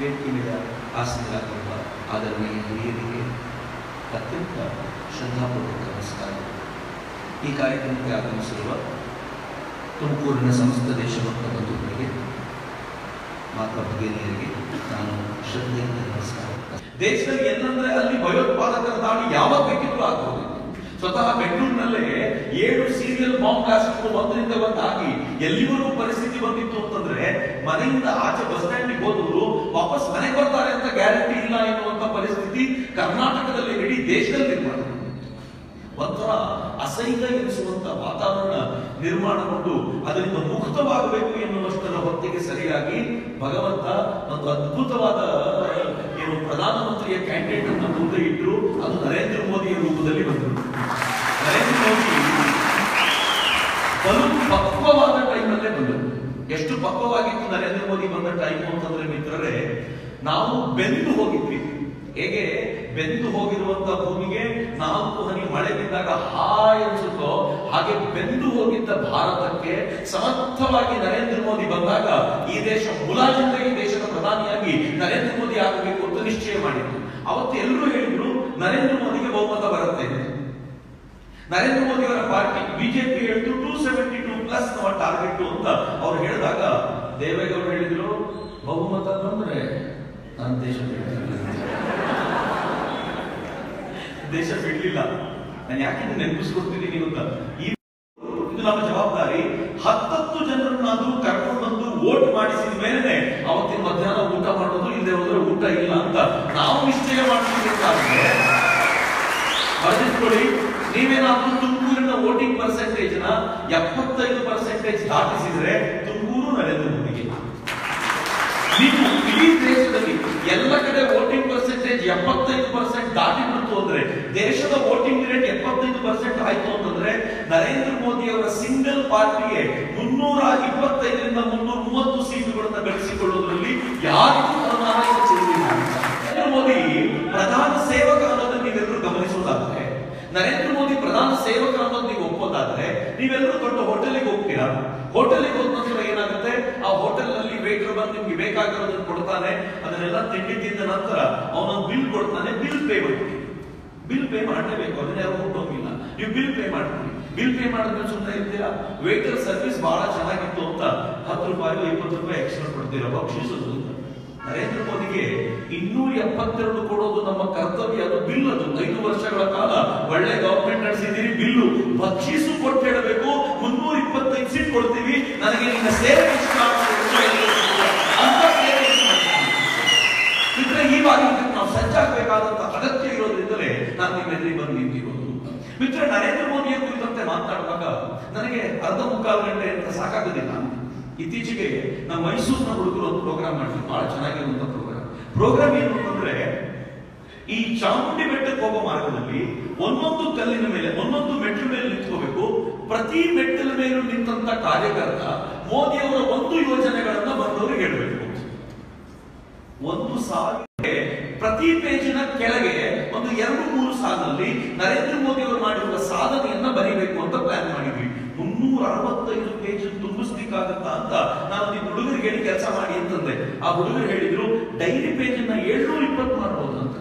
ಮೇಲೆ ಆಸನರಾಗಿರುವ ಆದರಣೀಯ ಹಿರಿಯರಿಗೆ ಅತ್ಯಂತ ಶ್ರದ್ಧಾಪೂರ್ವಕ ನಮಸ್ಕಾರ. ಈ ಕಾರ್ಯಕ್ರಮಕ್ಕೆ ಆಗಮಿಸಿರುವ ತುಮಕೂರಿನ ಸಮಸ್ತ ದೇಶಭಕ್ತ ಬಂಧುಗಳಿಗೆ, ಮಾತಾ ಭಗಿನಿಯರಿಗೆ ನಾನು ಶ್ರದ್ಧೆಯಿಂದ ನಮಸ್ಕಾರ. ದೇಶದಲ್ಲಿ ಏನಂದ್ರೆ ಅಲ್ಲಿ ಭಯೋತ್ಪಾದಕರ ದಾಳಿ ಯಾವಾಗ ಬೇಕಿದ್ರು ಆಗ್ಬೋದು. ಸ್ವತಃ ಬೆಂಗಳೂರಿನಲ್ಲೇ ಏಳು ಸೀರಿಯಲ್ ಬಾಂಬ್ ಬ್ಲಾಸ್ಟ್ಗಳು ಒಂದರಿಂದ ಒಂದಾಗಿ ಎಲ್ಲಿವರೆಗೂ ಪರಿಸ್ಥಿತಿ ಬಂದಿತ್ತು ಅಂತಂದ್ರೆ ಮನೆಯಿಂದ ಆಚೆ ಬಸ್ ಸ್ಟ್ಯಾಂಡಿಗೆ ಹೋದವರು ವಾಪಸ್ ಮನೆಗೆ ಬರ್ತಾರೆ ಅಂತ ಗ್ಯಾರಂಟಿ ಇಲ್ಲ ಎನ್ನುವಂತ ಪರಿಸ್ಥಿತಿ ಕರ್ನಾಟಕದಲ್ಲಿ ಇಡೀ ದೇಶದಲ್ಲಿ ನಿರ್ಮಾಣ ಒಂಥರ ಅಸಹ್ಯ ಎನಿಸುವಂತ ವಾತಾವರಣ ನಿರ್ಮಾಣಗೊಂಡು ಅದರಿಂದ ಮುಕ್ತವಾಗಬೇಕು ಎನ್ನುವಷ್ಟರ ಹೊತ್ತಿಗೆ ಸರಿಯಾಗಿ ಭಗವಂತ ಒಂದು ಅದ್ಭುತವಾದ, ಏನು ಪ್ರಧಾನಮಂತ್ರಿಯ ಕ್ಯಾಂಡಿಡೇಟ್ ಅನ್ನು ಮುಂದೆ ಇಟ್ಟರು, ಅದು ನರೇಂದ್ರ ಮೋದಿಯ ರೂಪದಲ್ಲಿ ಬಂದರು ನರೇಂದ್ರ ಮೋದಿ ಬಲು ಪಕ್ವವಾದ ಟೈಮಲ್ಲೇ ಬಂದರು ಎಷ್ಟು ಪಕ್ವವಾಗಿತ್ತು ನರೇಂದ್ರ ಮೋದಿ ಬಂದ ಟೈಮು ಅಂತಂದ್ರೆ ಮಿತ್ರರೇ, ನಾವು ಬೆಂದು ಹೋಗಿದ್ವಿ. ಹೇಗೆ? ಬೆಂದು ಹೋಗಿರುವಂತ ಭೂಮಿಗೆ ನಾಲ್ಕು ಹನಿ ಮಳೆ ಬಿದ್ದಾಗ ಹಾಯ್ ಅನ್ಸುತ್ತೋ, ಹಾಗೆ ಬೆಂದು ಹೋಗಿದ್ದ ಭಾರತಕ್ಕೆ ಸಮರ್ಥವಾಗಿ ನರೇಂದ್ರ ಮೋದಿ ಬಂದಾಗ ಈ ದೇಶ ಮುಲಾಜಿಂದ ದೇಶದ ಪ್ರಧಾನಿಯಾಗಿ ನರೇಂದ್ರ ಮೋದಿ ಆಗಬೇಕು ಅಂತ ನಿಶ್ಚಯ ಮಾಡಿತ್ತು ಅವತ್ತು ಎಲ್ಲರೂ ಹೇಳಿದ್ರು, ನರೇಂದ್ರ ಮೋದಿಗೆ ಬಹುಮತ ಬರುತ್ತೆ. ನರೇಂದ್ರ ಮೋದಿ ಅವರ ಪಾರ್ಟಿ ಬಿಜೆಪಿ ಹೇಳ್ತು ಟೂ ಸೆವೆಂಟಿ ಟೂ ಪ್ಲಸ್ ನಮ್ಮ ಟಾರ್ಗೆಟ್ ಅಂತ ಅವ್ರು ಹೇಳಿದಾಗ ದೇವೇಗೌಡರು ಹೇಳಿದ್ರು, ಬಹುಮತ ಬಂದ್ರೆ ನಾನು ದೇಶ ದೇಶ ಬಿಡ್ಲಿಲ್ಲ. ನಾನು ಯಾಕೆ ನೆನಪಿಸ್ಕೊಡ್ತೀನಿ ನೆನಪಿಸ್ಕೊಡ್ತಿದ್ದೀನಿ ಅಂತ. ಈ ಇದು ನಮ್ಮ ಜವಾಬ್ದಾರಿ. ಹತ್ತತ್ತು ಜನರನ್ನಾದ್ರೂ ಕರ್ಕೊಂಡು ಬಂದು ವೋಟ್ ಮಾಡಿಸಿದ ಮೇಲೆ ಅವತ್ತಿನ ಮಧ್ಯಾಹ್ನ ಊಟ ಮಾಡೋದು ಇಲ್ಲದೆ ಹೋದ್ರೆ ಊಟ ಇಲ್ಲ ಅಂತ ನಾವು ನಿಶ್ಚಯ ಮಾಡ್ತಿರ್ಬೇಕಾದ್ರೆ ಬರೆದಿಟ್ಕೊಳ್ಳಿ. ನೀವೇನಾದ್ರೂ ತುಮಕೂರಿನ ವೋಟಿಂಗ್ ಪರ್ಸೆಂಟೇಜ್ನ ಎಪ್ಪತ್ತೈದು ಪರ್ಸೆಂಟೇಜ್ ದಾಟಿಸಿದ್ರೆ ತುಮಕೂರು ನರೇಂದ್ರ ಮೋದಿಗೆ. ನೀವು ಇಡೀ ದೇಶದಲ್ಲಿ ಎಲ್ಲ ಕಡೆ ವೋಟಿಂಗ್ ಪರ್ಸೆಂಟೇಜ್ ಎಪ್ಪತ್ತೈದು ಪರ್ಸೆಂಟ್ ದಾಟಿಬಿಡ್ತು ಅಂದ್ರೆ, ದೇಶದ ವೋಟಿಂಗ್ ರೇಟ್ ಎಪ್ಪತ್ತೈದು ಪರ್ಸೆಂಟ್ ಆಯ್ತು ಅಂತಂದ್ರೆ ನರೇಂದ್ರ ಮೋದಿ ಅವರ ಸಿಂಗಲ್ ಪಾರ್ಟಿಗೆ ಮುನ್ನೂರ ಇಪ್ಪತ್ತೈದರಿಂದ ಮುನ್ನೂರ ಬೇಕಾಗಿರೋದನ್ನ ಕೊಡ್ತಾನೆ, ಅದನ್ನೆಲ್ಲ ತಿಂಡಿ ತಿಂದ ನಂತರ ಅವನೊಂದು ಬಿಲ್ ಕೊಡ್ತಾನೆ ಬಿಲ್ ಪೇ ಮಾಡ್ತೀವಿ ಬಿಲ್ ಪೇ ಮಾಡಲೇಬೇಕು, ಅದನ್ನ ಯಾರು ಹೋಗಿಲ್ಲ ನೀವು ಬಿಲ್ ಪೇ ಮಾಡ್ತೀವಿ ಬಿಲ್ ಪೇ ಮಾಡಿದ್ರೆ ಸುಮ್ಮನೆ ಇರ್ತೀರಾ? ವೆಹಿಕಲ್ ಸರ್ವಿಸ್ ಬಹಳ ಚೆನ್ನಾಗಿತ್ತು ಅಂತ ಹತ್ತು ರೂಪಾಯಿ, ಇಪ್ಪತ್ತು ರೂಪಾಯಿ ಎಕ್ಸ್ಟ್ರಾ ಕೊಡ್ತೀರಾ ಬಕ್ಷಿಸೋದು ಅಂತ. ನರೇಂದ್ರ ಮೋದಿಗೆ ಇನ್ನೂರ ಎಪ್ಪತ್ತೆರಡು ಕೊಡೋದು ನಮ್ಮ ಕರ್ತವ್ಯ, ಅದು ಬಿಲ್ ಅದು. ಐದು ವರ್ಷಗಳ ಕಾಲ ಒಳ್ಳೆ ಗವರ್ಮೆಂಟ್ ನಡೆಸಿದ್ದೀರಿ ಬಿಲ್ಲು ಬಕ್ಷಿಸು ಕೊಟ್ಟು ಹೇಳಬೇಕು, ಮುನ್ನೂರ ಇಪ್ಪತ್ತೈದು ಸೀಟ್ ಕೊಡ್ತೀವಿ. ನನಗೆ ನಿನ್ನ ಸೇವೆ ಇಷ್ಟ ಆಗ್ತದೆ ಅಂತ ಹೇಳ್ಬೇಕು. ಅಂತ ಸೇವೆ ಇಷ್ಟ ಮಾಡ್ತೀನಿ. ಇದಕ್ಕೆ ನಾವು ಸಜ್ಜಾಗಬೇಕಾದಂತಹ ಅಗತ್ಯ ಇರೋದ್ರಿಂದಲೇ ನಾನು ನಿಮ್ಮ ಎದುರಿಗೆ ಬಂದು ನಿಂತಿರೋದು ಮಿತ್ರ ನರೇಂದ್ರ ಮೋದಿಯ ಕುರಿತಂತೆ ಮಾತಾಡುವಾಗ ನನಗೆ ಅರ್ಧ ಮುಕ್ಕಾಲು ಗಂಟೆ ಅಂತ ಸಾಕಾಗೋದಿಲ್ಲ. ಇತ್ತೀಚೆಗೆ ನಮ್ಮ ಮೈಸೂರಿನ ಹುಡುಗರು ಒಂದು ಪ್ರೋಗ್ರಾಮ್ ಮಾಡಿದ್ವಿ ಬಹಳ ಚೆನ್ನಾಗಿರುವಂತ ಪ್ರೋಗ್ರಾಮ್ ಪ್ರೋಗ್ರಾಮ್ ಏನು ಅಂತಂದ್ರೆ, ಈ ಚಾಮುಂಡಿ ಬೆಟ್ಟಕ್ಕೆ ಹೋಗೋ ಮಾರ್ಗದಲ್ಲಿ ಒಂದೊಂದು ಕಲ್ಲಿನ ಮೇಲೆ, ಒಂದೊಂದು ಮೆಟ್ಟಿಲ ಮೇಲೆ ನಿಂತ್ಕೋಬೇಕು. ಪ್ರತಿ ಮೆಟ್ಟಿಲ ಮೇಲೂ ನಿಂತಂತ ಕಾರ್ಯಕರ್ತ ಮೋದಿಯವರ ಒಂದು ಯೋಜನೆಗಳನ್ನ ಬಂದವರಿಗೆ ಹೇಳಬೇಕು. ಒಂದು ಸಾವಿರ ಪ್ರತಿ ಪೇಜಿನ ಕೆಳಗೆ ಒಂದು ಎರಡು ಮೂರು ಸಾಲಿನಲ್ಲಿ ನರೇಂದ್ರ ಮೋದಿ ಅವರು ಮಾಡಿರುವ ಸಾಧನೆಯನ್ನ ಬರೀಬೇಕು ಅಂತ ಪ್ಲಾನ್ ಮಾಡಿದ್ವಿ ಮುನ್ನೂರ ಅರವತ್ತೈದು ಪೇಜ್ ತುಂಬಿಸ್ಲಿಕ್ಕಾಗತ್ತಾ ಅಂತ ನಾನು ಈ ಹುಡುಗರಿಗೆ ಹೇಳಿ ಕೆಲಸ ಮಾಡಿ ಅಂತಂದೆ ಆ ಹುಡುಗರು ಹೇಳಿದ್ರು, ಡೈರಿ ಪೇಜ್ ಅನ್ನ ಏಳ್ನೂರ ಇಪ್ಪತ್ತು ಮಾಡ್ಬೋದು ಅಂತ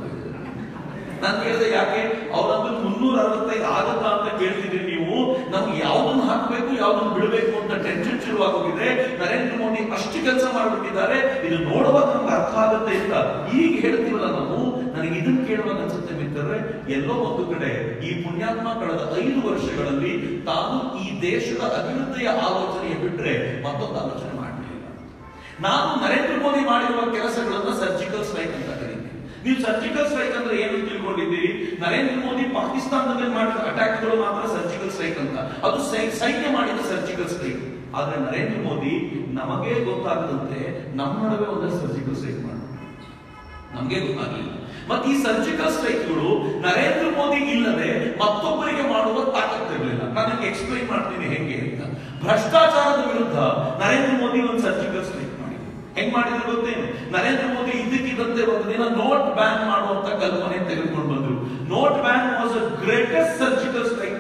ನಾನು ಕೇಳಿದೆ, ಯಾಕೆ? ಅವರಂದ್ರೆ ಮುನ್ನೂರ ಅರವತ್ತೈದು ಆಗತ್ತಾ ಅಂತ ಕೇಳ್ತಿದ್ರಿ ನೀವು. ನಮ್ಗೆ ಯಾವ್ದನ್ನ ಹಾಕಬೇಕು, ಯಾವ್ದನ್ನ ಬಿಡಬೇಕು ಅಂತ ಟೆನ್ಷನ್ ಶುರುವಾಗೋಗಿದೆ. ನರೇಂದ್ರ ಮೋದಿ ಅಷ್ಟು ಕೆಲಸ ಮಾಡ್ಬಿಟ್ಟಿದ್ದಾರೆ. ಇದು ನೋಡುವಾಗ ನಮ್ಗೆ ಅರ್ಥ ಆಗುತ್ತೆ ಅಂತ ಈಗ ಹೇಳ್ತೀವಲ್ಲ ನಾವು. ನನಗೆ ಇದನ್ನ ಕೇಳುವಾಗ ಅನ್ಸುತ್ತೆ ಮಿತ್ರರೇ, ಎಲ್ಲೋ ಒಂದು ಕಡೆ ಈ ಪುಣ್ಯಾತ್ಮ ಕಳೆದ ಐದು ವರ್ಷಗಳಲ್ಲಿ ತಾನು ಈ ದೇಶದ ಅಭಿವೃದ್ಧಿಯ ಆಲೋಚನೆಯ ಬಿಟ್ರೆ ಮತ್ತೊಂದು ಆಲೋಚನೆ ನಾನು ನರೇಂದ್ರ ಮೋದಿ ಮಾಡಿರುವ ಕೆಲಸಗಳನ್ನು ಸರ್ಜಿಕಲ್ ಸ್ಟ್ರೈಕ್ ಅಂತ ಕರೀತೀವಿ. ನೀವು ಸರ್ಜಿಕಲ್ ಸ್ಟ್ರೈಕ್ ಅಂದ್ರೆ ಏನು ತಿಳ್ಕೊಂಡಿದ್ದೀರಿ? ನರೇಂದ್ರ ಮೋದಿ ಪಾಕಿಸ್ತಾನದ ಮೇಲೆ ಮಾಡಿದ ಅಟ್ಯಾಕ್ಗಳು ಮಾತ್ರ ಸರ್ಜಿಕಲ್ ಸ್ಟ್ರೈಕ್ ಅಂತ. ಅದು ಸೈನ್ಯ ಮಾಡಿದ ಸರ್ಜಿಕಲ್ ಸ್ಟ್ರೈಕ್. ಆದ್ರೆ ನರೇಂದ್ರ ಮೋದಿ ನಮಗೆ ಗೊತ್ತಾಗದಂತೆ ನಮ್ಮ ನಡುವೆ ಒಂದು ಸರ್ಜಿಕಲ್ ಸ್ಟ್ರೈಕ್ ಮಾಡ. ನಮಗೆ ಗೊತ್ತಾಗಲಿಲ್ಲ. ಮತ್ತೆ ಈ ಸರ್ಜಿಕಲ್ ಸ್ಟ್ರೈಕ್ಗಳು ನರೇಂದ್ರ ಮೋದಿ ಇಲ್ಲದೆ ಮತ್ತೊಬ್ಬರಿಗೆ ಮಾಡುವ ತಾಕತ್ತಿರಲಿಲ್ಲ ನಾನು ಎಕ್ಸ್ಪ್ಲೈನ್ ಮಾಡ್ತೀನಿ ಹೆಂಗೆ ಅಂತ. ಭ್ರಷ್ಟಾಚಾರದ ವಿರುದ್ಧ ನರೇಂದ್ರ ಮೋದಿ ಒಂದು ಸರ್ಜಿಕಲ್ ಸ್ಟ್ರೈಕ್. ಹೆಂಗ್ ಮಾಡಿದ್ರು ಗೊತ್ತೇನು ನರೇಂದ್ರ ಮೋದಿ ಇದಕ್ಕಿದ್ದಂತೆ ಒಂದು ದಿನ ನೋಟ್ ಬ್ಯಾನ್ ಮಾಡುವಂತ ಕಲ್ಪನೆ ತೆಗೆದುಕೊಂಡು ಬಂದ್ರು. Note ban was a greatest surgical strike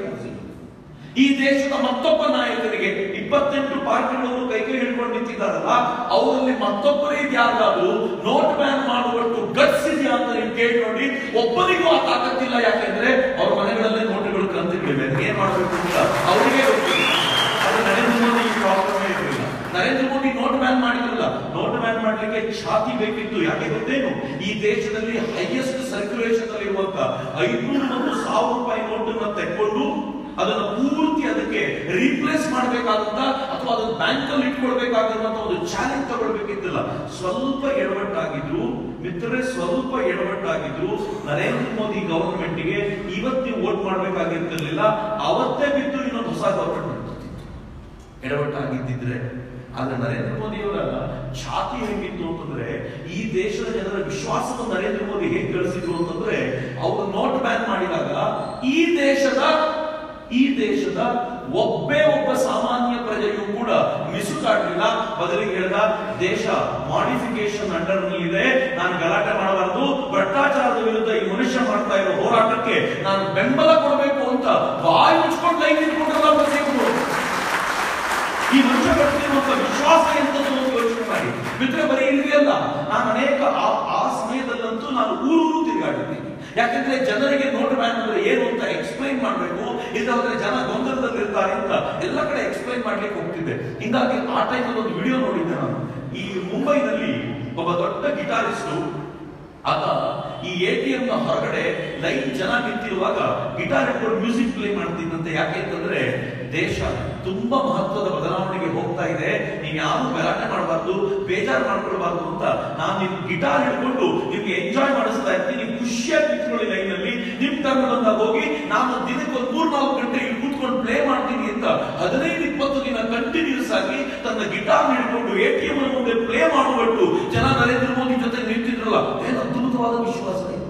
ಈ ದೇಶದ ಮತ್ತೊಬ್ಬ ನಾಯಕರಿಗೆ ಇಪ್ಪತ್ತೆಂಟು ಪಾರ್ಟಿಗಳವರು ಕೈ ಕೈ ಹಿಡ್ಕೊಂಡು ನಿಂತಿದ್ದಾರಲ್ಲ, ಅವರಲ್ಲಿ ಮತ್ತೊಬ್ಬರೇ ಯಾರಾದ್ರೂ ನೋಟ್ ಬ್ಯಾನ್ ಮಾಡುವಷ್ಟು ಗಟ್ಸ್ ಇದೆಯಾ ಅಂತ ನೀವು ಕೇಳಿ ನೋಡಿ. ಒಬ್ಬರಿಗೂ ಆ ತಾಕತ್ತಿಲ್ಲ, ಯಾಕೆಂದ್ರೆ ಅವ್ರ ಮನೆಗಳಲ್ಲೇ ನೋಟುಗಳು ಕಂತಿಗಳಿವೆ ಏನ್ ಮಾಡಬೇಕು ಅಂತ ಅವರಿಗೆ ಗೊತ್ತಿಲ್ಲ. ಅದು ನರೇಂದ್ರ ಮೋದಿ ಪ್ರಾಬ್ಲಮ್ ಇರಲಿಲ್ಲ. ನರೇಂದ್ರ ಮೋದಿ ನೋಟ್ ಬ್ಯಾನ್ ಮಾಡಿದ್ರಲ್ಲ ಮಾಡ್ಲಿಕ್ಕೆ ಛಾತಿ ಬೇಕಿತ್ತು. ಯಾಕೆ ಗೊತ್ತೇನು? ಈ ದೇಶದಲ್ಲಿ ಹೈಯೆಸ್ಟ್ ಸರ್ಕ್ಯುಲೇಷನ್ ಅಲ್ಲಿ ಇರುವಂತ ಐನೂರು ಸಾವಿರ ರೂಪಾಯಿ ನೋಟನ್ನ ತೆಕ್ಕೊಂಡು ಅದನ್ನ ಪೂರ್ತಿ ಅದಕ್ಕೆ ರಿಪ್ಲೇಸ್ ಮಾಡಬೇಕಾದಂತ ಅಥವಾ ಅದನ್ನ ಬ್ಯಾಂಕ್ ಅಲ್ಲಿ ಇಟ್ಕೊಳ್ಬೇಕಾಗಿರುವಂತ ಒಂದು ಚಾಲೆಂಜ್ ತಗೊಳ್ಬೇಕಿತ್ತಿಲ್ಲ. ಸ್ವಲ್ಪ ಎಡವಟ್ಟಾಗಿದ್ರು, ಮಿತ್ರರೇ, ಸ್ವಲ್ಪ ಎಡವಟ್ಟಾಗಿದ್ರು ನರೇಂದ್ರ ಮೋದಿ ಗವರ್ಮೆಂಟ್ಗೆ ಇವತ್ತು ವೋಟ್ ಮಾಡಬೇಕಾಗಿರ್ತಿರ್ಲಿಲ್ಲ. ಅವತ್ತೇ ಬಿದ್ದು ಇನ್ನೊಂದು ಹೊಸ ಗವರ್ಮೆಂಟ್ ಎಡವಟ್ಟಾಗಿದ್ದಿದ್ರೆ ಆದ್ರೆ ನರೇಂದ್ರ ಮೋದಿ ಅವರ ಛಾತಿ ಹೇಗಿತ್ತು ಅಂತಂದ್ರೆ ಈ ದೇಶದ ಜನರ ವಿಶ್ವಾಸವನ್ನು ನರೇಂದ್ರ ಮೋದಿ ಹೇಗೆ ಗಳಿಸಿದ್ರು ಅಂತಂದ್ರೆ ಅವರು ನೋಟ್ ಬ್ಯಾನ್ ಮಾಡಿದಾಗ ಈ ದೇಶದ ಈ ದೇಶದ ಒಬ್ಬೇ ಒಬ್ಬ ಸಾಮಾನ್ಯ ಪ್ರಜೆಯೂ ಕೂಡ ಮಿಸುಕಾಡ್ಲಿಲ್ಲ. ಬದಲಿಗೆ ಹೇಳಿದ, ದೇಶ ಮಾಡಿಫಿಕೇಶನ್ ಅಂಡರ್ ಇದೆ, ನಾನು ಗಲಾಟೆ ಮಾಡಬಾರದು, ಭ್ರಷ್ಟಾಚಾರದ ವಿರುದ್ಧ ಈ ಮನುಷ್ಯ ಮಾಡ್ತಾ ಇರೋ ಹೋರಾಟಕ್ಕೆ ನಾನು ಬೆಂಬಲ ಕೊಡಬೇಕು ಅಂತ ಬಾಯಿ ಮುಚ್ಕೊಂಡು ಲೈನ್ ಪ್ರತಿಯೊಬ್ಬರು ಈ ಮನುಷ್ಯ ಮತ್ತು ವಿಶ್ವಾಸ ಎಂತದ್ದು ಯೋಚನೆ ಮಿತ್ರ ಬರೀ ಇಲ್ಲಿ ಅಲ್ಲ, ನಾನು ಅನೇಕ ಆ- ಸಮಯದಲ್ಲಂತೂ ನಾನು ಊರೂರು ತಿರುಗಾಡಿದ್ದೀನಿ. ಯಾಕಂದ್ರೆ ಜನರಿಗೆ ನೋಟ್ ಮ್ಯಾನ್ ಅಂದ್ರೆ ಏನು ಅಂತ ಎಕ್ಸ್ಪ್ಲೈನ್ ಮಾಡಬೇಕು? ಇಲ್ಲದ್ರೆ ಜನ ಗೊಂದಲದಲ್ಲಿರ್ತಾರೆ ಅಂತ ಎಲ್ಲ ಕಡೆ ಎಕ್ಸ್ಪ್ಲೈನ್ ಮಾಡ್ಲಿಕ್ಕೆ ಹೋಗ್ತಿದ್ದೆ. ಹಿಂಗಾಗಿ ಆ ಟೈಮಲ್ಲಿ ಒಂದು ವಿಡಿಯೋ ನೋಡಿದ್ದೆ ನಾನು. ಈ ಮುಂಬೈನಲ್ಲಿ ಒಬ್ಬ ದೊಡ್ಡ ಗಿಟಾರಿಸ್ಟು ಆತ ಈ ಎ ಟಿ ಎಂ ನ ಹೊರಗಡೆ ಲೈನ್ ಜನ ನಿಂತಿರುವಾಗ ಗಿಟಾರ್ ಇಟ್ಕೊಂಡು ಮ್ಯೂಸಿಕ್ ಪ್ಲೇ ಮಾಡ್ತಿದ್ದಂತೆ. ಯಾಕೆ ಅಂತಂದ್ರೆ ದೇಶ ತುಂಬಾ ಮಹತ್ವದ ಬದಲಾವಣೆಗೆ ಹೋಗ್ತಾ ಇದೆ. ನೀವು ಯಾರು ಗಲಾಟೆ ಮಾಡಬಾರ್ದು, ಬೇಜಾರು ಮಾಡ್ಕೊಳ್ಬಾರ್ದು ಅಂತ ನಾನು ನಿಮ್ ಗಿಟಾರ್ ಹಿಡ್ಕೊಂಡು ನಿಮ್ಗೆ ಎಂಜಾಯ್ ಮಾಡಿಸ್ತಾ ಇರ್ತೀನಿ. ನೀವು ಖುಷಿಯಾಗಿ ನಿಂತ್ಕೊಳ್ಳಿ ಲೈನ್ ಅಲ್ಲಿ ನಿಮ್ ತಂಗಳಂತ ಹೋಗಿ ನಾನು ದಿನಕ್ಕೆ ಒಂದು ಮೂರ್ ನಾಲ್ಕು ಗಂಟೆ ಇಲ್ಲಿ ಕೂತ್ಕೊಂಡು ಪ್ಲೇ ಮಾಡ್ತೀನಿ ಅಂತ ಹದಿನೈದು, ಇಪ್ಪತ್ತು ದಿನ ಕಂಟಿನ್ಯೂಸ್ ಆಗಿ ತನ್ನ ಗಿಟಾರ್ ಹಿಡ್ಕೊಂಡು ಎ ಟಿ ಎಂ ಮುಂದೆ ಪ್ಲೇ ಮಾಡುವಟ್ಟು ಜನ ನರೇಂದ್ರ ಮೋದಿ ಜೊತೆ ನಿಂತಿದ್ರಲ್ಲ. ಏನು ಅದ್ಭುತವಾದ ವಿಶ್ವಾಸ ಇದು.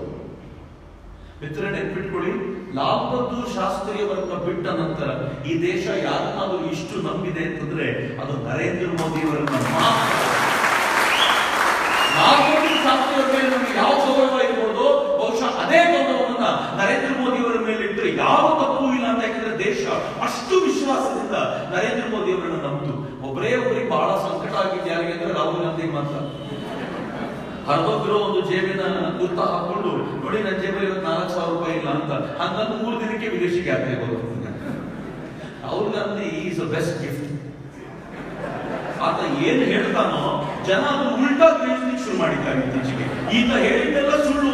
ಮಿತ್ರ ನೆನ್ಪಿಟ್ಕೊಳ್ಳಿ. ಲಾಲ್ ಬಹದ್ದೂರ್ ಶಾಸ್ತ್ರಿಯವರನ್ನ ಬಿಟ್ಟ ನಂತರ ಈ ದೇಶ ಯಾರನ್ನಾದ್ರೂ ಇಷ್ಟು ನಂಬಿದೆ ಅಂತಂದ್ರೆ ಅದು ನರೇಂದ್ರ ಮೋದಿ ಅವರನ್ನ ಮಾತ್ರ. ಲಾಲ್ ಬಹದ್ದೂರ್ ಶಾಸ್ತ್ರಿಯವರ ಮೇಲೆ ನಮಗೆ ಯಾವ ಗೌರವ ಇರ್ಬೋದು ಬಹುಶಃ ಅದೇ ಗೌರವವನ್ನ ನರೇಂದ್ರ ಮೋದಿ ಅವರ ಮೇಲೆ ಇಟ್ಟರೆ ಯಾವ ತಪ್ಪು ಇಲ್ಲ ಅಂತ ಯಾಕಂದ್ರೆ ದೇಶ ಅಷ್ಟು ವಿಶ್ವಾಸದಿಂದ ನರೇಂದ್ರ ಮೋದಿ ಅವರನ್ನ ನಂಬಿತು ಒಬ್ಬರೇ ಒಬ್ಬರಿಗೆ ಬಹಳ ಸಂಕಟ ಆಗಿದೆ ಯಾರಿಗೆ ಅಂದ್ರೆ ರಾಹುಲ್ ಗಾಂಧಿ ಮಾತ್ರ ಹರಿದೋಗಿರೋ ಒಂದು ಜೇಬಿನ ಗುರ್ತ ಹಾಕೊಂಡು, ನೋಡಿ ನನ್ನ ಜೇಬಲ್ಲಿ ಇವತ್ತು ನಾಲ್ಕು ಸಾವಿರ ರೂಪಾಯಿ ಇಲ್ಲ ಅಂತ ಹಂಗಂದು ಮೂರು ದಿನಕ್ಕೆ ವಿದೇಶಿಗೆ ಯಾತ್ರೆ ಬರೋದು. ಅವ್ರಿಗಂದ್ರೆ ಈಸ್ ಬೆಸ್ಟ್ ಗಿಫ್ಟ್ ಆತ ಏನ್ ಹೇಳ್ತಾನೋ, ಜನ ಅದು ಉಲ್ಟಾ ಗ್ರಹಿಸ್ಲಿಕ್ಕೆ ಶುರು ಮಾಡಿದ್ದಾರೆ ಇತ್ತೀಚೆಗೆ. ಈತ ಹೇಳಿದ್ದೆಲ್ಲ ಸುಳ್ಳು.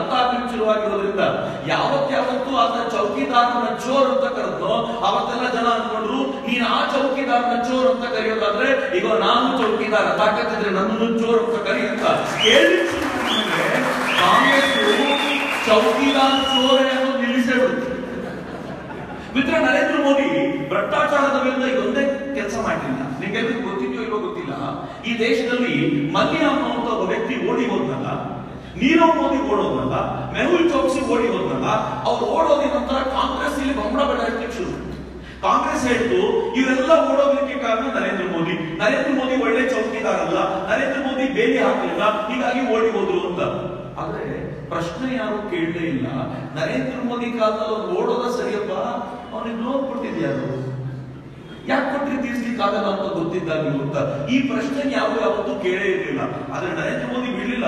ಅಂತ ಜನರಿಗೆ ಅರ್ಥ ಆಗ್ಲಿಕ್ಕೆ ಶುರುವಾಗಿರೋದ್ರಿಂದ ಯಾವತ್ ಯಾವತ್ತು ಆತ ಚೌಕಿದಾರನ ಚೋರ್ ಅಂತ ಕರೆದೋ ಅವತ್ತೆಲ್ಲ ಜನ ಅನ್ಕೊಂಡ್ರು ನೀನ್ ಆ ಚೌಕಿದಾರನ ಚೋರ್ ಅಂತ ಕರೆಯೋದಾದ್ರೆ ಈಗ ನಾನು ಚೌಕಿದಾರ ತಾಕತ್ತಿದ್ರೆ ನನ್ನನ್ನು ಚೋರ್ ಅಂತ ಕರೆಯುತ್ತ ಕಾಂಗ್ರೆಸ್ ಚೌಕಿದಾರ್ ಚೋರೆ ಅನ್ನೋದು ನಿಲ್ಲಿಸೇ ಮಿತ್ರ ನರೇಂದ್ರ ಮೋದಿ, ಭ್ರಷ್ಟಾಚಾರದ ವಿರುದ್ಧ ಇದೊಂದೇ ಕೆಲಸ ಮಾಡಿಲ್ಲ ನಿಮ್ಗೆಲ್ಲರಿಗೂ ಗೊತ್ತಿದೆಯೋ ಇಲ್ವೋ ಗೊತ್ತಿಲ್ಲ. ಈ ದೇಶದಲ್ಲಿ ಮಲ್ಯ ಅನ್ನುವಂತ ಒಬ್ಬ ವ್ಯಕ್ತಿ ಓಡಿ ಹೋದ್ನಲ್ಲ ನೀರವ್ ಮೋದಿ ಓಡೋದ್ನಲ್ಲ ಮೆಹುಲ್ ಚೌಕ್ಸಿ ಓಡಿ ಹೋದ್ನಲ್ಲ ಅವ್ರು ಓಡೋದ ನಂತರ ಕಾಂಗ್ರೆಸ್ ಇಲ್ಲಿ ಬಂಬಳ ಬೆಳೆಯಕ್ಕೆ ಶುರು. ಕಾಂಗ್ರೆಸ್ ಹೇಳ್ತು ಇವರೆಲ್ಲ ಓಡೋದಕ್ಕೆ ಕಾರಣ ನರೇಂದ್ರ ಮೋದಿ. ನರೇಂದ್ರ ಮೋದಿ ಒಳ್ಳೆ ಚೌಕಿದಾರಲ್ಲ, ನರೇಂದ್ರ ಮೋದಿ ಬೇಲಿ ಹಾಕಲಿಲ್ಲ ಹೀಗಾಗಿ ಓಡಿ ಹೋದ್ರು ಅಂತ. ಆದ್ರೆ ಪ್ರಶ್ನೆ ಯಾರು ಕೇಳಲೇ ಇಲ್ಲ. ನರೇಂದ್ರ ಮೋದಿ ಕಾಲದಲ್ಲಿ ಓಡೋದ ಸರಿಯಪ್ಪ? ಅವನಿಗೆ ಲೋನ್ ಕೊಟ್ಟಿದ್ಯಾರು ಯಾಕೆ ತೀರ್ಸ್ಲಿಕ್ಕೆ ಅಂತ ಗೊತ್ತಿದ್ದಾಗ ಅಂತ ಈ ಪ್ರಶ್ನೆ ಯಾರು ಯಾವತ್ತೂ ಕೇಳೇ ಇರಲಿಲ್ಲ. ಆದ್ರೆ ನರೇಂದ್ರ ಮೋದಿ ಬಿಡ್ಲಿಲ್ಲ.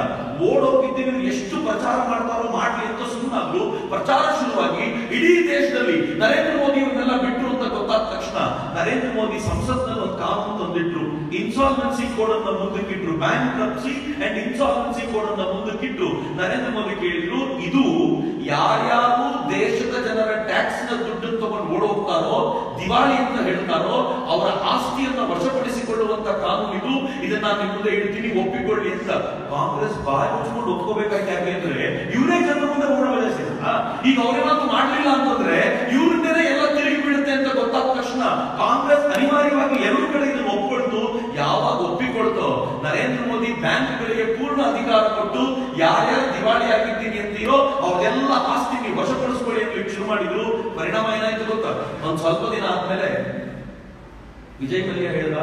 ನೀವು ಎಷ್ಟು ಪ್ರಚಾರ ಮಾಡ್ತಾರೋ ಮಾಡ್ಲಿ ಅಂತ ಸುಮ್ಮನಾದ್ರು ಪ್ರಚಾರ ಶುರುವಾಗಿ ಇಡೀ ದೇಶದಲ್ಲಿ ನರೇಂದ್ರ ಮೋದಿ ಇವನ್ನೆಲ್ಲ ಬಿಟ್ರು ಅಂತ ಗೊತ್ತಾದ ತಕ್ಷಣ ನರೇಂದ್ರ ಮೋದಿ ಸಂಸತ್ನಲ್ಲಿ ಒಂದು ಕಾನೂನು ತಂದಿಟ್ರು. ಇನ್ಸಾಲ್ವೆನ್ಸಿ ಕೋಡ್ ಅನ್ನ ಮುಂದಕ್ಕಿಟ್ರು. Bankruptcy and insolvency code ಅನ್ನ ಮುಂದಕ್ಕಿಟ್ಟು ನರೇಂದ್ರ ಮೋದಿ ಕೇಳಿದ್ರು, ಇದು ಯಾರ್ಯಾರು ದೇಶದ ಜನರ ಟ್ಯಾಕ್ಸ್ನ ದುಡ್ಡನ್ನು ತಗೊಂಡು ಓಡೋಗ್ತಾರೋ ದಿವಾಳಿ ಅಂತ ಹೇಳ್ತಾರೋ, ಅವರ ಆಸ್ತಿಯನ್ನ ವಶಪಡಿಸಿಕೊಳ್ಳುವಂತ ಕಾನೂನು ಇದು. ಇದನ್ನ ನಾನು ನಿಮ್ಮ ಮುಂದೆ ಇಡ್ತೀನಿ ಒಪ್ಪಿಕೊಳ್ಳಿ ಅಂತ. ಕಾಂಗ್ರೆಸ್ ಬಾಯಿ ಮುಚ್ಕೊಂಡು ಒಪ್ಕೋಬೇಕಾಯ್ತು ಯಾಕೆ ಅಂದ್ರೆ, ಇವರೇ ಜನರ ಮುಂದೆ ಓಡಬಯಸಿಲ್ಲ ಈಗ ಅವರೇನಾದ್ರು ಮಾಡ್ಲಿಲ್ಲ ಅಂತಂದ್ರೆ ಇವ್ರನ್ನೇ ಎಲ್ಲ ತಿರುಗಿ ಬೀಳುತ್ತೆ ಅಂತ ಗೊತ್ತಾದ ತಕ್ಷಣ ಕಾಂಗ್ರೆಸ್ ಅನಿವಾರ್ಯವಾಗಿ ಎರಡು ಕಡೆ ಇದನ್ನು ಒಪ್ಕೊಳ್ತು ಯಾವಾಗ ಒಪ್ಪಿಕೊಳ್ತೋ, ನರೇಂದ್ರ ಮೋದಿ ಬ್ಯಾಂಕ್ಗಳಿಗೆ ಪೂರ್ಣ ಅಧಿಕಾರ ಕೊಟ್ಟು ಯಾರ್ಯಾರು ದಿವಾಳಿ ಆಗಿದ್ದೀನಿ ಅಂತೀರೋ ಅವ್ರೆಲ್ಲ ಆಸ್ತಿ ನೀವು ವಶಪಡಿಸ್ಕೊಳ್ಳಿ ಅಂತ ಶುರು ಮಾಡಿದ್ರು, ಪರಿಣಾಮ ಏನಾಯ್ತು ಗೊತ್ತಾ? ಒಂದ್ ಸ್ವಲ್ಪ ದಿನ ಆದ್ಮೇಲೆ ವಿಜಯ್ ಮಲ್ಯ ಹೇಳಿದ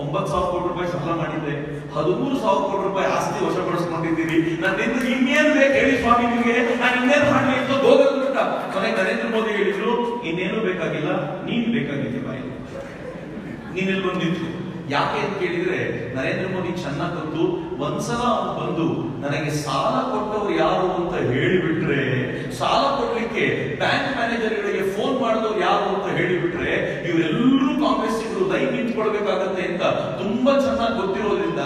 ಒಂಬತ್ ಸಾವಿರ ಕೋಟಿ ರೂಪಾಯಿ ಸಾಲ ಮಾಡಿದ್ರೆ ಹದಿಮೂರು ಸಾವಿರ ಕೋಟಿ ರೂಪಾಯಿ ಆಸ್ತಿ ವಶಪಡಿಸ್ಕೊಂಡಿದ್ದೀರಿ. ನನ್ನಿಂದ ಇನ್ನೇನು ಬೇಕು ಹೇಳಿ ಸ್ವಾಮಿ ನಿಮಗೆ. ನಾನು ಇನ್ನೇನು ಗೋಗಲ್ ಬಿಟ್ಟ ಕೊನೆಗೆ ನರೇಂದ್ರ ಮೋದಿ ಹೇಳಿದ್ರು. ಇನ್ನೇನು ಬೇಕಾಗಿಲ್ಲ, ನೀನ್ ಬೇಕಾಗಿದ್ದೆ ಬಾಯಿ. ನೀನೆಲ್ಲಿ ಬಂದಿತ್ತು ಯಾಕೆ ಅಂತ ಕೇಳಿದ್ರೆ, ನರೇಂದ್ರ ಮೋದಿ ಚೆನ್ನಾಗಿ ಗೊತ್ತು, ಒಂದ್ಸಲ ಬಂದು ನನಗೆ ಸಾಲ ಕೊಟ್ಟವ್ರು ಯಾರು ಅಂತ ಹೇಳಿಬಿಟ್ರೆ ಸಾಲ ಕೊಡ್ಲಿಕ್ಕೆ ಬ್ಯಾಂಕ್ ಮ್ಯಾನೇಜರ್ಗಳಿಗೆ ಫೋನ್ ಮಾಡಿದವ್ರು ಯಾರು ಅಂತ ಹೇಳಿಬಿಟ್ರೆ ಇವರೆಲ್ಲರೂ ಕಾಂಗ್ರೆಸ್ಸಿಗರು ಲೈನ್ ನಿಂತ್ಕೊಳ್ಬೇಕಾಗತ್ತೆ ಅಂತ ತುಂಬಾ ಚೆನ್ನಾಗಿ ಗೊತ್ತಿರೋದ್ರಿಂದ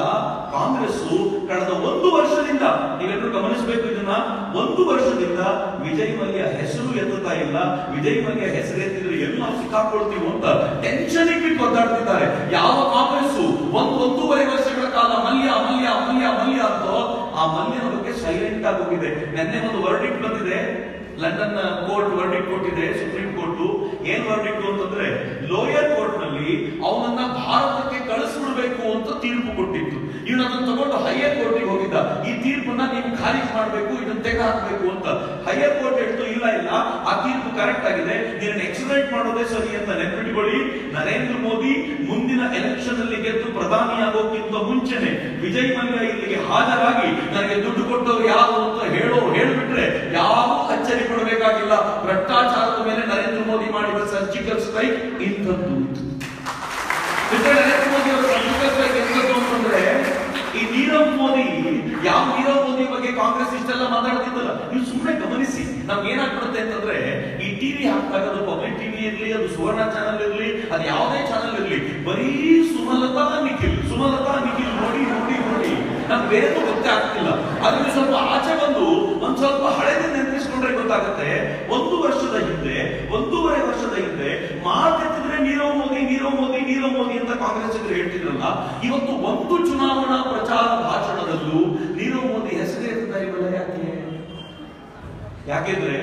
ಕಾಂಗ್ರೆಸ್ ಕಳೆದ ಒಂದು ವರ್ಷದಿಂದ, ನೀವೆಲ್ಲರೂ ಗಮನಿಸಬೇಕು ಇದನ್ನ, ಒಂದು ವರ್ಷದಿಂದ ವಿಜಯ್ ಮಲ್ಯ ಹೆಸರು ಎತ್ತುತ್ತಾ ಇಲ್ಲ, ವಿಜಯ್ ಮಲ್ಯ ಹೆಸರು ಎತ್ತಿದ್ರೆ ಎಲ್ಲ ಸಿಕ್ಕಾಕೊಳ್ತೀವಿ ಅಂತ ಟೆನ್ಷನ್ ಇಟ್ಬಿಟ್ಟು ಒದ್ದಾಡ್ತಿದ್ದಾರೆ ಯಾವ ಕಾಂಗ್ರೆಸ್ ಒಂದು ಒಂದೂವರೆ ವರ್ಷಗಳ ಕಾಲ ಮಲ್ಯ ಮಲ್ಯ ಮಲ್ಯ ಮಲ್ಯ ಅಂತೋ ಆ ಬಗ್ಗೆ ಸೈಲೆಂಟ್ ಆಗಿ ಹೋಗಿದೆ. ನಿನ್ನೆ ಒಂದು ವರ್ಡಿಕ್ಟ್ ಬಂದಿದೆ. ಲಂಡನ್ ಕೋರ್ಟ್ ವರ್ಡಿಕ್ಟ್ ಕೊಟ್ಟಿದೆ ಸುಪ್ರೀಂ ಕೋರ್ಟ್ ಏನ್ ವರ್ಡಿಕ್ಟ್ ಅಂತಂದ್ರೆ ಲೋಯರ್ ಕೋರ್ಟ್ನಲ್ಲಿ ಅವನನ್ನ ಭಾರತಕ್ಕೆ ತೀರ್ಪನ್ನ ನೀವು ಖಾರಿಜ್ ಮಾಡಬೇಕು, ಇದನ್ನು ತೆಗೆದುಹಾಕಬೇಕು ಅಂತ. ಹೈಯರ್ ಕೋರ್ಟ್ ಹೇಳ್ತು, ಇಲ್ಲ ಇಲ್ಲ, ಆ ತೀರ್ಪು ಕರೆಕ್ಟ್ ಆಗಿದೆ. ನೀನು ಎಕ್ಸಿಡೆಂಟ್ ಮಾಡೋದೇ ಸರಿ ಅಂತ ನೆನ್ಪಿಟ್ಕೊಳ್ಳಿ. ನರೇಂದ್ರ ಮೋದಿ ಮುಂದಿನ ಎಲೆಕ್ಷನ್ ಅಲ್ಲಿ ಗೆದ್ದು ಪ್ರಧಾನಿ ಆಗೋಕ್ಕಿಂತ ಮುಂಚೆನೆ ವಿಜಯ್ ಮಲ್ಯ ಇಲ್ಲಿಗೆ ಹಾಜರಾಗಿ ನನಗೆ ದುಡ್ಡು ಕೊಟ್ಟವ್ರು ಯಾರು ಅಂತ ಹೇಳೋ, ಹೇಳ್ಬಿಟ್ರೆ ಯಾವ ಅಚ್ಚರಿ ಕೊಡಬೇಕಾಗಿಲ್ಲ. ಭ್ರಷ್ಟಾಚಾರದ ಮೇಲೆ ನರೇಂದ್ರ ಮೋದಿ ಮಾಡಿದ ಸರ್ಜಿಕಲ್ ಸ್ಟ್ರೈಕ್ ಇಂಥದ್ದು ನರೇಂದ್ರ ಮೋದಿ ಅವರ ಸರ್ಜಿಕಲ್ ಸ್ಟ್ರೈಕ್ ಎಂಥದ್ದು ಅಂತಂದ್ರೆ, ಈ ನೀರವ್ ಮೋದಿ ಯಾವ ನೀರವ್ ಮೋದಿ ಬಗ್ಗೆ ಕಾಂಗ್ರೆಸ್ ಇಷ್ಟೆಲ್ಲ ಮಾತಾಡ್ತಿದ್ದಲ್ಲ ನೀವು ಸುಮ್ಮನೆ ಗಮನಿಸಿ ನಮ್ಗೆ ಏನಾಗ್ಬಿಡುತ್ತೆ ಅಂತಂದ್ರೆ, ಈ ಟಿವಿ ಹಾಕ್ದಾಗ ಅದು ಪಬ್ಲಿಕ್ ಟಿವಿ ಇರಲಿ, ಅದು ಸುವರ್ಣ ಚಾನಲ್ ಇರಲಿ, ಅದು ಯಾವುದೇ ಚಾನಲ್ ಇರಲಿ, ಬರೀ ಸುಮಲತಾ ನಿಖಿಲ್ ಸುಮಲತಾ ನಿಖಿಲ್ ನೋಡಿ ನೋಡಿ ನೋಡಿ. ನಮ್ಗೆ ಬೇರೆ ಗೊತ್ತೇ ಆಗ್ತಿಲ್ಲ. ಅದ್ರಲ್ಲಿ ಸ್ವಲ್ಪ ಆಚೆ ಬಂದು ಒಂದ್ ಸ್ವಲ್ಪ ಹಳೆದೇ ನೆನಪಿಸ್ಕೊಂಡ್ರೆ ಗೊತ್ತಾಗುತ್ತೆ. ಒಂದು ವರ್ಷದ ಹಿಂದೆ, ಒಂದೂವರೆ ವರ್ಷದ ಹಿಂದೆ ಮಾತೆತ್ತಿದ್ರೆ ನೀರವ್ ಮೋದಿ ನೀರವ್ ಮೋದಿ ನೀರವ್ ಮೋದಿ ಅಂತ ಕಾಂಗ್ರೆಸ್ ಹೇಳ್ತಿದ್ರಲ್ಲ, ಇವತ್ತು ಒಂದು ಚುನಾವಣಾ ಪ್ರಚಾರ ಭಾಷಣದಲ್ಲೂ ನೀರವ್ ಹೆಸರೇ ಎತ್ತಾ ಇಲ್ವಲ್ಲ ಯಾಕೆ ಯಾಕೆಂದ್ರೆ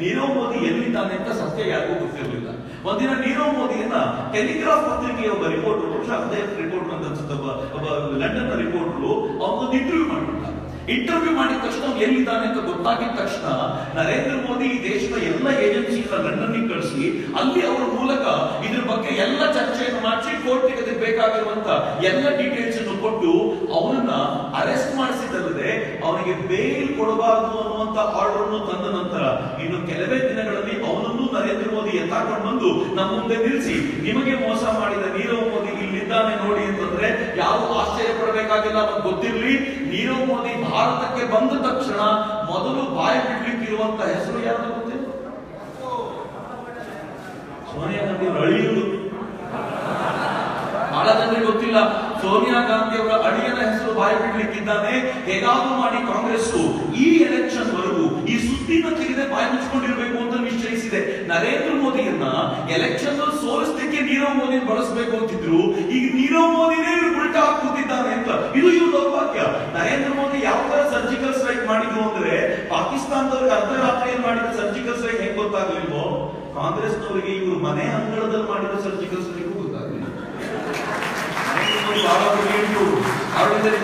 ನೀರವ್ ಮೋದಿ ಎಲ್ಲಿದ್ದಾನೆ ಅಂತ ಸತ್ಯ ಯಾರಿಗೂ ಗೊತ್ತಿರಲಿಲ್ಲ. ಒಂದಿನ ನೀರವ್ ಮೋದಿಯನ್ನ ಟೆಲಿಗ್ರಾಫ್ ಪತ್ರಿಕೆಯ ಒಬ್ಬ ರಿಪೋರ್ಟರ್ ಬಹುಶಃ ಅದೇ ರಿಪೋರ್ಟ್ ಅಂತ ಅನ್ಸುತ್ತೆ, ಒಬ್ಬ ಲಂಡನ್ ರಿಪೋರ್ಟರ್ ಅವನೊಂದು ಇಂಟರ್ವ್ಯೂ ಮಾಡಿಬಿಟ್ಟ ಇಂಟರ್ವ್ಯೂ ಮಾಡಿದ ತಕ್ಷಣ ಎಲ್ಲಿದ್ದಾನೆ ಅಂತ ಗೊತ್ತಾಗಿದ ತಕ್ಷಣ ನರೇಂದ್ರ ಮೋದಿ ಈ ದೇಶದ ಎಲ್ಲ ಏಜೆನ್ಸಿಗಳ ಲಂಡನ್ಗೆ ಕಳಿಸಿ, ಅಲ್ಲಿ ಅವರ ಮೂಲಕ ಇದ್ರ ಬಗ್ಗೆ ಎಲ್ಲ ಚರ್ಚೆಯನ್ನು ಮಾಡಿಸಿ ಕೋರ್ಟಿಗೆ ಅದಕ್ಕೆ ಬೇಕಾಗಿರುವಂತ ಎಲ್ಲ ಡೀಟೇಲ್ಸ್ ಅನ್ನು ಕೊಟ್ಟು ಅವನನ್ನ ಅರೆಸ್ಟ್ ಮಾಡಿಸಿದಲ್ಲದೆ ಅವನಿಗೆ ಬೇಲ್ ಕೊಡಬಾರದು ಅನ್ನುವಂತ ಆರ್ಡರ್ ಅನ್ನು ತಂದ ನಂತರ ಇನ್ನು ಕೆಲವೇ ದಿನಗಳಲ್ಲಿ ಅವನನ್ನು ನರೇಂದ್ರ ಮೋದಿ ಎತ್ತಾಕೊಂಡು ಬಂದು ನಮ್ಮ ಮುಂದೆ ನಿಲ್ಲಿಸಿ ನಿಮಗೆ ಮೋಸ ಮಾಡಿದ ನೀರವ್ ಮೋದಿ ಇಲ್ಲಿದ್ದಾನೆ ನೋಡಿ ಅಂತಂದ್ರೆ ಯಾರು ಆಶ್ಚರ್ಯ ಪಡಬೇಕಾಗಿಲ್ಲ ಅಂತ ಗೊತ್ತಿರ್ಲಿ. ನೀರವ್ ಮೋದಿ ಭಾರತಕ್ಕೆ ಬಂದ ತಕ್ಷಣ ಮೊದಲು ಬಾಯಿ ಬಿಡ್ಲಿಕ್ಕೆ ಇರುವಂತ ಹೆಸರು ಯಾರು ಗೊತ್ತಿಲ್ಲ ಸೋನಿಯಾ ಗಾಂಧಿ ಅಳಿಯುವುದು ಬಹಳ ಜನರಿಗೆ ಗೊತ್ತಿಲ್ಲ. ಸೋನಿಯಾ ಗಾಂಧಿ ಅವರ ಹೆಸರು ಬಾಯಿ ಬಿಡ್ಲಿಕ್ಕಿದ್ದಾನೆ ಹೇಗಾದ್ರೂ ಮಾಡಿ ಕಾಂಗ್ರೆಸ್ ಈ ಎಲೆಕ್ಷನ್ ವರೆಗೂ ಈ ಸುದ್ದಿನ ತೆಗೆದ ಬಾಯಿ ಮುಚ್ಕೊಂಡಿರ್ಬೇಕು ಅಂತ ನಿಶ್ಚಯಿಸಿದೆ. ನರೇಂದ್ರ ಮೋದಿಯನ್ನ ಎಲೆಕ್ಷನ್ ಸೋಲಿಸ್ಲಿಕ್ಕೆ ನೀರವ್ ಮೋದಿ ಬಳಸಬೇಕು ಅಂತಿದ್ರು. ಈಗ ನೀರವ್ ಮೋದಿನೇ ಉಲ್ಟಾ ಹಾಕುತ್ತಿದ್ದಾನೆ ಅಂತ. ಇದು ಇವ್ರ ದೌರ್ಭಾಗ್ಯ. ನರೇಂದ್ರ ಮೋದಿ ಯಾವ ತರ ಸರ್ಜಿಕಲ್ ಸ್ಟ್ರೈಕ್ ಮಾಡಿದ್ರು ಅಂದ್ರೆ ಪಾಕಿಸ್ತಾನದವ್ರಿಗೆ ಅರ್ಧರಾತ್ರಿಯಲ್ಲಿ ಮಾಡಿದ ಸರ್ಜಿಕಲ್ ಸ್ಟ್ರೈಕ್ ಹೆಂಗ್ ಗೊತ್ತಾಗ್ಲಿಲ್ವೋ? ಕಾಂಗ್ರೆಸ್ನವರಿಗೆ ಇವರು ಮನೆ ಅಂಗಳದಲ್ಲಿ ಮಾಡಿದ ಸರ್ಜಿಕಲ್ ಸ್ಟ್ರೈಕ್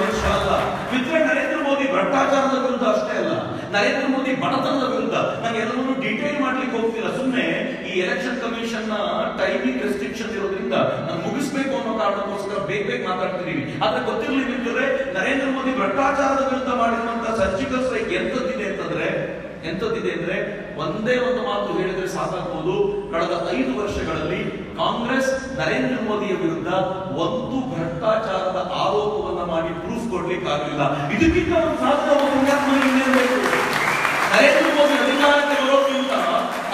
ಮನುಷ್ಯ ಅಲ್ಲ. ನರೇಂದ್ರ ಮೋದಿ ಭ್ರಷ್ಟಾಚಾರದ ವಿರುದ್ಧ ಅಷ್ಟೇ ಅಲ್ಲ. ನರೇಂದ್ರ ಮೋದಿ ಬಡತನದ ವಿರುದ್ಧ ನಾನು ಎಲ್ಲವನ್ನೂ ಡೀಟೇಲ್ ಮಾಡ್ಲಿಕ್ಕೆ ಹೋಗ್ತಿಲ್ಲ. ಸುಮ್ಮನೆ ಈ ಎಲೆಕ್ಷನ್ ಕಮಿಷನ್ನ ಟೈಮಿಂಗ್ ರೆಸ್ಟ್ರಿಕ್ಷನ್ ಇರೋದ್ರಿಂದ ನಾನು ಮುಗಿಸ್ಬೇಕು ಅನ್ನೋ ಕಾರಣಕ್ಕೋಸ್ಕರ ಬೇಗ ಬೇಗ ಮಾತಾಡ್ತೀನಿ ಆದ್ರೆ ಗೊತ್ತಿರಲಿ ಬಿಟ್ಟರೆ ನರೇಂದ್ರ ಮೋದಿ ಭ್ರಷ್ಟಾಚಾರದ ವಿರುದ್ಧ ಮಾಡಿರುವಂತಹ ಸರ್ಜಿಕಲ್ ಸ್ಟ್ರೈಕ್ ಎಂತದ್ದಿದೆ ಅಂತಂದ್ರೆ ಎಂತದ್ದಿದೆ ಅಂದ್ರೆ ಒಂದೇ ಒಂದು ಮಾತು ಹೇಳಿದ್ರೆ ಸಾಕಾಗ್ಬೋದು. ಕಳೆದ ಐದು ವರ್ಷಗಳಲ್ಲಿ ಕಾಂಗ್ರೆಸ್ ನರೇಂದ್ರ ಮೋದಿಯ ವಿರುದ್ಧ ಒಂದು ಭ್ರಷ್ಟಾಚಾರದ ಆರೋಪವನ್ನ ಮಾಡಿ ಪ್ರೂಫ್ ಕೊಡ್ಲಿಕ್ಕೆ ಆಗಲಿಲ್ಲ ಇದಕ್ಕಿಂತ ಒಂದು ಸಾಧನ ಒಬ್ಬ ಪುಣ್ಯಾತ್ಮನಿಗೆ ಇನ್ನೇನ್ ಬೇಕು? ನರೇಂದ್ರ ಮೋದಿ ಅಧಿಕಾರಕ್ಕೆ ಬರೋಕ್ಕಿಂತ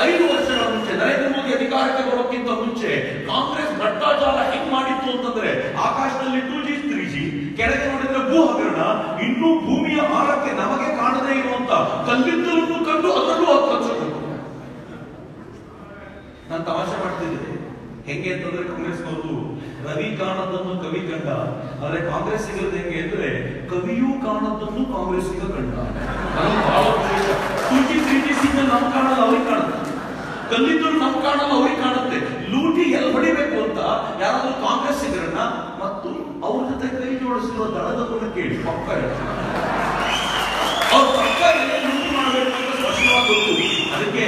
ಐದು ವರ್ಷಗಳ ಮುಂಚೆ, ನರೇಂದ್ರ ಮೋದಿ ಅಧಿಕಾರಕ್ಕೆ ಬರೋಕ್ಕಿಂತ ಮುಂಚೆ ಕಾಂಗ್ರೆಸ್ ಭ್ರಷ್ಟಾಚಾರ ಹೆಂಗ್ ಮಾಡಿತ್ತು ಅಂತಂದ್ರೆ ಆಕಾಶದಲ್ಲಿ ಟೂ ಜಿ ತ್ರೀ ಜಿ ಕೆಳಗೆ ನೋಡಿದ್ರೆ ಭೂ ಹಗರಣ ಇನ್ನೂ ಭೂಮಿಯ ಆಳಕ್ಕೆ ನಮಗೆ ಕಾಣದೇ ಇರುವಂತ ಕಲ್ಲಿದ್ದಲನ್ನು ಕಂಡು ಅದರಲ್ಲೂ ಹತ್ತು ನಾನು ತಮಾಷೆ ಮಾಡ್ತಿದ್ದೆ ಹೆಂಗೆ ಅಂತಂದ್ರೆ ಕಾಂಗ್ರೆಸ್ನವರು ರವಿ ಕಾಣದನ್ನು ಕವಿ ಕಂಡ. ಆದ್ರೆ ಕಾಂಗ್ರೆಸ್ ಸಿಗೋದು ಹೆಂಗೆ ಅಂದ್ರೆ ಕವಿಯೂ ಕಾಣದನ್ನು ಕಾಂಗ್ರೆಸ್ ಕಂಡ. ಬಹಳ ವಿಶೇಷ. Two G three G signal ನಮ್ ಕಾಣಲ್ಲ ಅವ್ರಿಗೆ ಕಾಣುತ್ತೆ ಕಲ್ಲಿದ್ದು ನಮ್ ಕಾಣಲ್ಲ ಅವ್ರಿಗೆ ಕಾಣುತ್ತೆ ಲೂಟಿ ಎಲ್ಲಿ ಹೊಡಿಬೇಕು ಅಂತ ಯಾರಾದ್ರೂ ಕಾಂಗ್ರೆಸ್ ಸಿಗರಣ ಮತ್ತು ಅವ್ರ ಜೊತೆ ಕೈ ಜೋಡಿಸಿರುವ ದಳದವರನ್ನ ಕೇಳಿ, ಪಕ್ಕ ಲೂಟಿ ಮಾಡಬೇಕು ಅಂತ ಗೊತ್ತು. ಅದಕ್ಕೆ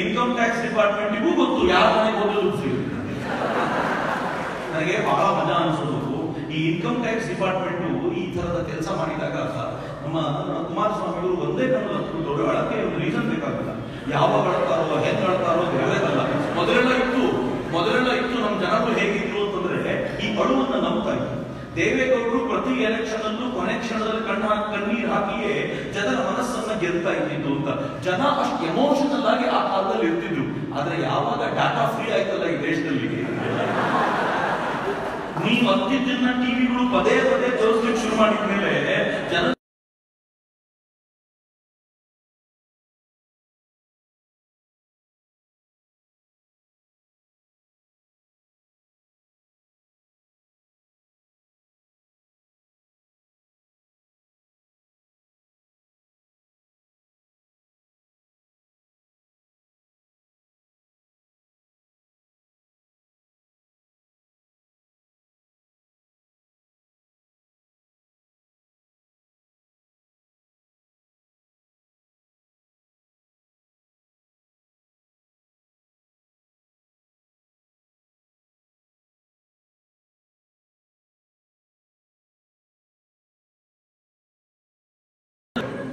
ಇನ್ಕಮ್ ಟ್ಯಾಕ್ಸ್ ಡಿಪಾರ್ಟ್ಮೆಂಟಿಗೂ ಗೊತ್ತು, ಯಾರ ಮನೆಗೆ ಹೋಗಲು ನನಗೆ ಬಹಳ ಮಜಾ ಅನಿಸೋದು. ಈ ಇನ್ಕಮ್ ಟ್ಯಾಕ್ಸ್ ಡಿಪಾರ್ಟ್ಮೆಂಟ್ ಈ ತರದ ಕೆಲಸ ಮಾಡಿದಾಗ ನಮ್ಮ ಕುಮಾರಸ್ವಾಮಿಗಳು ಒಂದೇ ಕಣ್ಣು ದೊಡ್ಡ ಒಂದು ರೀಸನ್ ಬೇಕಾಗಲ್ಲ. ಯಾವ ಅಳ್ತಾರೋ ಹೆಂಗ್ ಅಳ್ತಾರೋ ಹೇಳೋದಲ್ಲ ಮೊದಲೆಲ್ಲ ಇತ್ತು ಮೊದಲೆಲ್ಲ ಇತ್ತು, ನಮ್ಮ ಜನರು ಹೇಗಿದ್ರು ಅಂತಂದ್ರೆ, ಈ ಅಳುವನ್ನ ನಂಬ್ತಾ ಇದ್ರು. ದೇವೇಗೌಡರು ಪ್ರತಿ ಎಲೆಕ್ಷನ್ ಅಲ್ಲೂ ಕೊನೆ ಕ್ಷಣದಲ್ಲಿ ಕಣ್ಣ ಕಣ್ಣೀರ್ ಹಾಕಿಯೇ ಜನರ ಮನಸ್ಸನ್ನ ಗೆಲ್ತಾ ಇದ್ದಿದ್ದು ಅಂತ. ಜನ ಅಷ್ಟು ಎಮೋಷನಲ್ ಆಗಿ ಆ ಕಾಲದಲ್ಲಿ ಇರ್ತಿದ್ರು. ಆದ್ರೆ ಯಾವಾಗ ಡಾಟಾ ಫ್ರೀ ಆಯ್ತಲ್ಲ ಈ ದೇಶದಲ್ಲಿ? ನೀವು ಅತ್ತಿದ್ದನ್ನ ಟಿವಿಗಳು ಪದೇ ಪದೇ ತೋರಿಸ್ಲಿಕ್ಕೆ ಶುರು ಮಾಡಿದ್ಮೇಲೆ ಜನ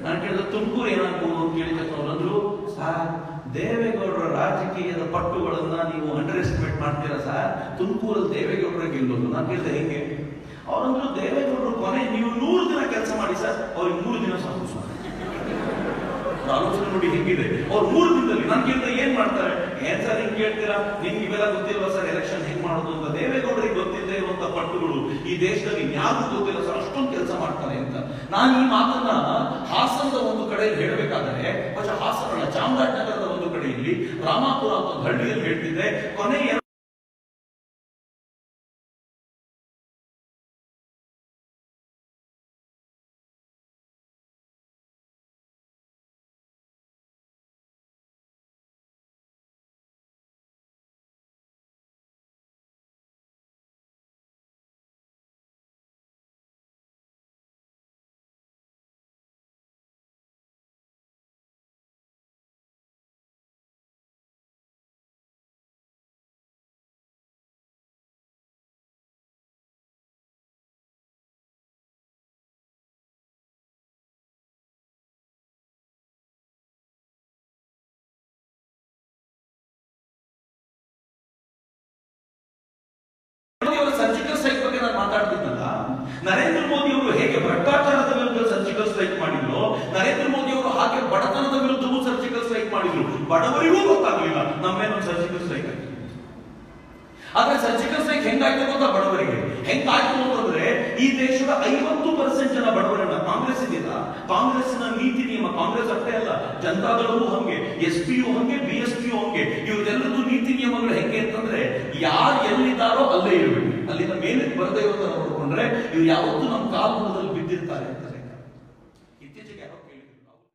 ನಾನು ಕೇಳಿದ ತುಮಕೂರು ಏನಾಗ್ಬೋದು ಅಂತ ಕೇಳಿದ ಅವರಂದ್ರು ಸರ್, ದೇವೇಗೌಡರ ರಾಜಕೀಯದ ಪಟ್ಟುಗಳನ್ನ ನೀವು ಅಂಡರ್ ಎಸ್ಟಿಮೇಟ್ ಮಾಡ್ತೀರಾ ಸರ್? ತುಮಕೂರಲ್ಲಿ ದೇವೇಗೌಡರ ಗೆಲ್ಲೋದು. ನಾನು ಕೇಳಿದೆ, ಹೆಂಗೆ? ಅವರಂದ್ರು, ದೇವೇಗೌಡರು ಕೊನೆ, ನೀವು ನೂರು ದಿನ ಕೆಲಸ ಮಾಡಿ ಸರ್. ಅವ್ರಿಗೆ ಮೂರು ದಿನ ಸಾಕು ಸರ್. ಆಲೋಚನೆ ನೋಡಿ ಹೆಂಗಿದೆ. ಅವ್ರು ಮೂರು ದಿನದಲ್ಲಿ, ನಾನು ಏನ್ ಮಾಡ್ತಾರೆ? ಏನ್ ಸರ್ ಹಿಂಗ್ ಕೇಳ್ತೀರಾ? ನಿಮ್ಗೆ ಇವೆಲ್ಲ ಗೊತ್ತಿಲ್ವಾ ಸರ್? ಎಲೆಕ್ಷನ್ ಹೆಂಗ್ ಮಾಡೋದು? ಅಂತ ಇರುವಂತ ಪಟ್ಟುಗಳು ಈ ದೇಶದಲ್ಲಿ ಯಾರು ಗೊತ್ತಿಲ್ಲ ಸರ್ ಅಷ್ಟೊಂದು ಕೆಲಸ ಮಾಡ್ತಾರೆ ಅಂತ. ನಾನು ಈ ಮಾತನ್ನ ಹಾಸನದ ಒಂದು ಕಡೆಯಲ್ಲಿ ಹೇಳಬೇಕಾದರೆ ಹಾಸನ ಚಾಮರಾಜನಗರದ ಒಂದು ಕಡೆಯಲ್ಲಿ ರಾಮಾಪುರ ಅಂತ ಹಳ್ಳಿಯಲ್ಲಿ ಹೇಳ್ತಿದ್ರೆ ಕೊನೆಯ ಮೋದಿ ಅವರು ಹೇಗೆ ಭ್ರಷ್ಟಾಚಾರದ ವಿರುದ್ಧ ಸರ್ಜಿಕಲ್ ಸ್ಟ್ರೈಕ್ ಮಾಡಿದ್ರು, ನರೇಂದ್ರ ಮೋದಿ ಅವರು ಹಾಗೆ ಬಡತನದ ವಿರುದ್ಧವೂ ಸರ್ಜಿಕಲ್ ಸ್ಟ್ರೈಕ್ ಮಾಡಿದ್ರು. ಬಡವರಿಗೂ ಗೊತ್ತಾಗ್ಲಿಲ್ಲ ನಮ್ಮೇನು ಸರ್ಜಿಕಲ್ ಸ್ಟ್ರೈಕ್ ಆದ್ರೆ ಸರ್ಜಿಕಲ್ ಸ್ಟ್ರೈಕ್ ಹೆಂಗಾಯ್ತು ಅಂತ ಬಡವರಿಗೆ? ಹೆಂಗಾಯ್ತು ಅಂತಂದ್ರೆ ಈ ದೇಶದ ಐವತ್ತು ಪರ್ಸೆಂಟ್ ಜನ ಬಡವರನ್ನ ಕಾಂಗ್ರೆಸ್ ಇದೆಯಲ್ಲ ಕಾಂಗ್ರೆಸ್ನ ನೀತಿ ನಿಯಮ, ಕಾಂಗ್ರೆಸ್ ಅಷ್ಟೇ ಅಲ್ಲ, ಜನತಾದಳವೂ ಹಂಗೆ, ಎಸ್ ಪಿ ಯು ಹಂಗೆ, ಬಿ ಎಸ್ ಪಿ ಯು ಹಂಗೆ ಇವರೆಲ್ಲರದ್ದು ನೀತಿ ನಿಯಮಗಳು ಹೆಂಗೆ ಅಂತಂದ್ರೆ, ಯಾರು ಎಲ್ಲಿದ್ದಾರೋ ಅಲ್ಲೇ ಇರಬೇಕು. ಅಲ್ಲಿಂದ ಮೇಲೆ ಬರದೇ ಇರೋ ನೋಡಿಕೊಂಡ್ರೆ ಇವ್ರು ಯಾವತ್ತೂ ನಮ್ಮ ಕಾಲ್ಮುಖದಲ್ಲಿ ಬಿದ್ದಿರ್ತಾರೆ ಅಂತಾರೆ